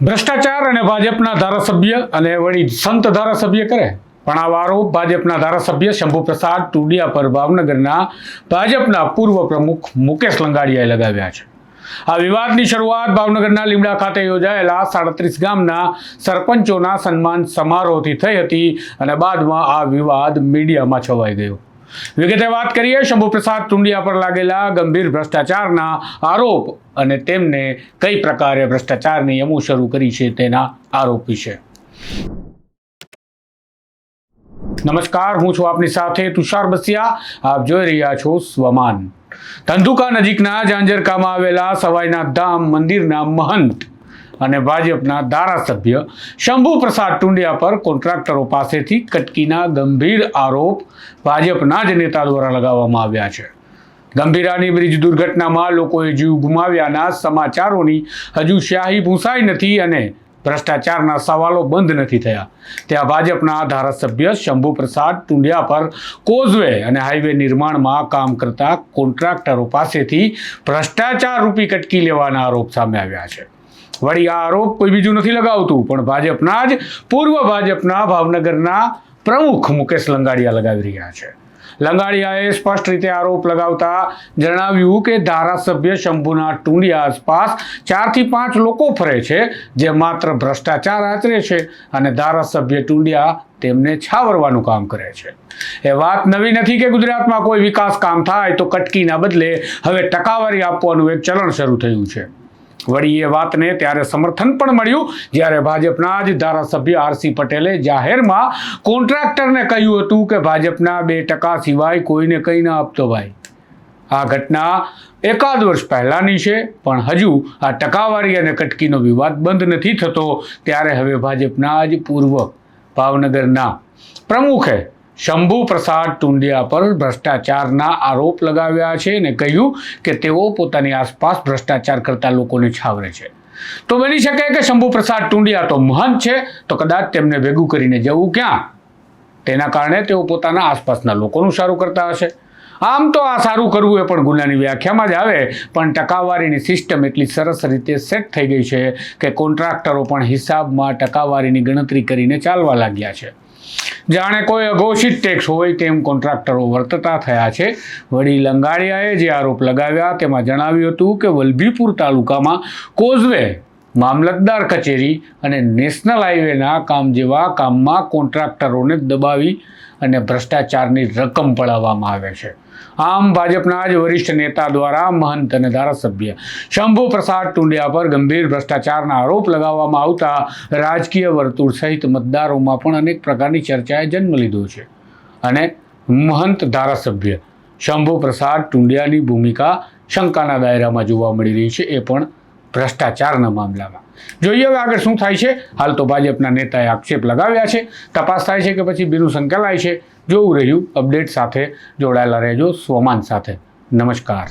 ભ્રષ્ટાચાર અને ભાજપના ધારાસભ્ય અને વળી સંત ધારાસભ્ય કરે. પણ આ આરોપ ભાજપના ધારાસભ્ય શંભુ પ્રસાદ ટુડિયા પર ભાવનગરના ભાજપના પૂર્વ પ્રમુખ મુકેશ લંગાડિયાએ લગાવ્યા છે. આ વિવાદની શરૂઆત ભાવનગરના લીમડા ખાતે યોજાયેલા સાડત્રીસ ગામના સરપંચોના સન્માન સમારોહથી થઈ હતી અને બાદમાં આ વિવાદ મીડિયામાં છવાઈ ગયો. વિગતે વાત કરીએ, શંભુપ્રસાદ ટુંડિયા પર લાગેલા ગંભીર ભ્રષ્ટાચારના આરોપ અને તેમને કઈ પ્રકારે ભ્રષ્ટાચાર નિયમો શરૂ કરી છે તેના આરોપ વિશે. નમસ્કાર, હું છું આપની સાથે તુષાર બસિયા. આપ જોઈ રહ્યા છો સ્વમાન. ધંધુકા નજીકના ઝાંઝરકામાં આવેલા સવાઈનાથ ધામ મંદિરના મહંત અને ભાજપના ધારાસભ્ય શંભુ પ્રસાદ ટુંડિયા પર કોન્ટ્રાક્ટરો પાસેથી કટકીના ગંભીર આરોપ ભાજપના જ નેતા દ્વારા લગાવવામાં આવ્યા છે. ગંભીરાની બ્રિજ દુર્ઘટનામાં લોકોએ જીવ ગુમાવ્યાના સમાચારોની હજુ શાહી ભૂંસાઈ નથી અને ભ્રષ્ટાચારના સવાલો બંધ નથી થયા. ત્યાં ભાજપના ધારાસભ્ય શંભુ પ્રસાદ ટુંડિયા પર કોઝવે અને હાઈવે નિર્માણમાં કામ કરતા કોન્ટ્રાક્ટરો પાસેથી ભ્રષ્ટાચાર રૂપી કટકી લેવાના આરોપ સામે આવ્યા છે. વળી આ આરોપ કોઈ બીજું નથી લગાવતું. પણ ભાજપના જ પૂર્વ ભાજપના ભાવનગરના પ્રમુખ મુકેશ લંગાડિયા લગાવી રહ્યા છે. લંગાડિયાએ સ્પષ્ટ રીતે આરોપ લગાવતા જણાવ્યું કે ધારાસભ્ય શંભુના ટુંડિયા આસપાસ ચારથી પાંચ લોકો ફરે છે, જે માત્ર ભ્રષ્ટાચાર આચરે છે અને ધારાસભ્ય ટુંડિયા તેમને છાવરવાનું કામ કરે છે. એ વાત નવી નથી કે ગુજરાતમાં કોઈ વિકાસ કામ થાય તો કટકીના બદલે હવે ટકાવારી આપવાનું એક ચલણ શરૂ થયું છે. વળી એ વાતને ત્યારે સમર્થન પણ મળ્યું. જ્યારે ભાજપના જ ધારાસભ્ય આરસી પટેલે જાહેરમાં કોન્ટ્રાક્ટરને કહ્યું હતું કે ભાજપના બે ટકા સિવાય કોઈને કંઈ ના આપતો ભાઈ. આ ઘટના એકાદ વર્ષ પહેલાંની છે, પણ હજુ આ ટકાવારી અને કટકીનો વિવાદ બંધ નથી થતો. ત્યારે હવે ભાજપના જ પૂર્વ ભાવનગરના પ્રમુખે શંભુ પ્રસાદ ટુંડિયા પર ભ્રષ્ટાચારના આરોપ લગાવ્યા છે અને કહ્યું કે તેઓ પોતાની આસપાસ ભ્રષ્ટાચાર કરતા લોકોને છાવરે છે. તો બની શકે કે શંભુ પ્રસાદ ટુંડિયા તો મહંત છે, તો કદાચ તેમને ભેગું કરીને જવું ક્યાં? તેના કારણે તેઓ પોતાના આસપાસના લોકોનું સારું કરતા હશે. આમ તો આ સારું કરવું એ પણ ગુનાની વ્યાખ્યામાં જ આવે, પણ ટકાવારીની સિસ્ટમ એટલી સરસ રીતે સેટ થઈ ગઈ છે કે કોન્ટ્રાક્ટરો પણ હિસાબમાં ટકાવારીની ગણતરી કરીને ચાલવા લાગ્યા છે. જાણે કોઈ અઘોષિત ટેક્સ હોય તેમ કોન્ટ્રાક્ટરો વર્તતા થયા છે. વળી લંગાડિયાએ જે આરોપ લગાવ્યા તેમાં જણાવ્યું હતું કે વલભીપુર તાલુકામાં કોઝવે મામલતદાર કચેરી અને નેશનલ હાઈવેના કામ જેવા કામમાં કોન્ટ્રાક્ટરોને દબાવી અને ભ્રષ્ટાચારની રકમ પડાવવામાં આવે છે. આમ ભાજપના જ વરિષ્ઠ નેતા દ્વારા મહંત અને ધારાસભ્ય શંભુ પ્રસાદ ટુંડિયા પર ગંભીર ભ્રષ્ટાચારના આરોપ લગાવવામાં આવતા રાજકીય વર્તુળ સહિત મતદારોમાં પણ અનેક પ્રકારની ચર્ચાએ જન્મ લીધો છે. અને મહંત ધારાસભ્ય શંભુ પ્રસાદ ટુંડિયાની ભૂમિકા શંકાના દાયરામાં જોવા મળી રહી છે એ પણ ભ્રષ્ટાચારના મામલામાં. જોઈએ હવે આગળ શું થાય છે. હાલ તો ભાજપના નેતાએ આક્ષેપ લગાવ્યા છે. તપાસ થાય છે કે પછી બીનું સંકેલાય છે. જોવું રહ્યું. અપડેટ સાથે જોડાયેલા રહેજો. સ્વમાન સાથે. નમસ્કાર.